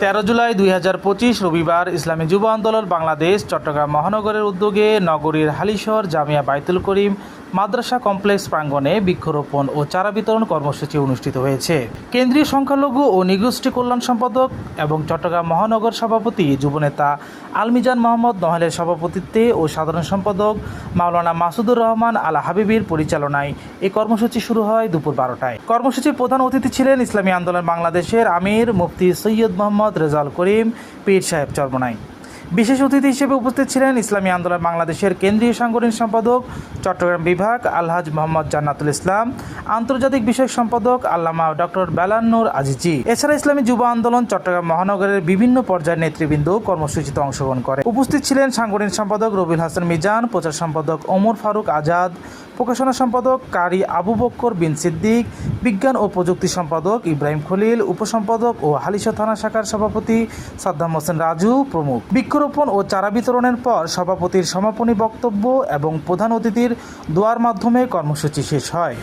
তেরো জুলাই দুই হাজার পঁচিশ রবিবার ইসলামী যুব আন্দোলন বাংলাদেশ, চট্টগ্রাম মহানগরের উদ্যোগে নগরীর হালিশহর জামিয়া বাইতুল করিম মাদ্রাসা কমপ্লেক্স প্রাঙ্গণে বৃক্ষরোপণ ও চারা বিতরণ কর্মসূচি অনুষ্ঠিত হয়েছে। কেন্দ্রীয় সংখ্যালঘু ও নিগোষ্ঠী কল্যাণ সম্পাদক এবং চট্টগ্রাম মহানগর সভাপতি যুবনেতা আলমিজান মোহাম্মদ নহেলের সভাপতিত্বে ও সাধারণ সম্পাদক মাওলানা মাসুদুর রহমান আল হাবিবির পরিচালনায় এই কর্মসূচি শুরু হয় দুপুর বারোটায়। কর্মসূচির প্রধান অতিথি ছিলেন ইসলামী আন্দোলন বাংলাদেশের আমির মুফতি সৈয়দ মোহাম্মদ রেজাল করিম, পীর সাহেব চরমনাই। বিশেষ অতিথি হিসেবে উপস্থিত ছিলেন ইসলামী আন্দোলন বাংলাদেশের কেন্দ্রীয় সাংগঠনিক সম্পাদক, চট্টগ্রাম বিভাগ, আলহাজ মোহাম্মদ জান্নাতুল ইসলাম, আন্তর্জাতিক বিষয়ক সম্পাদক, আল্লামা ডক্টর বেলান নূর আজিজি। এছাড়া ইসলামী যুব আন্দোলন চট্টগ্রাম মহানগরের বিভিন্ন পর্যায়ের নেতৃবৃন্দ কর্মসূচিতে অংশগ্রহণ করে। উপস্থিত ছিলেন সাংগঠনিক সম্পাদক রবিল হাসান মিজান, প্রচার সম্পাদক ওমর ফারুক আজাদ, প্রকাশনা সম্পাদক কারি আবু বক্কর বিন সিদ্দিক বিজ্ঞান ও প্রযুক্তি সম্পাদক ইব্রাহিম খলিল, উপসম্পাদক ও হালিশা থানা শাখার সভাপতি সাদ্দাম হোসেন রাজু প্রমুখ। বৃক্ষরোপণ ও চারা বিতরণের পর সভাপতির সমাপনী বক্তব্য এবং প্রধান অতিথির দোয়ার মাধ্যমে কর্মসূচি শেষ হয়।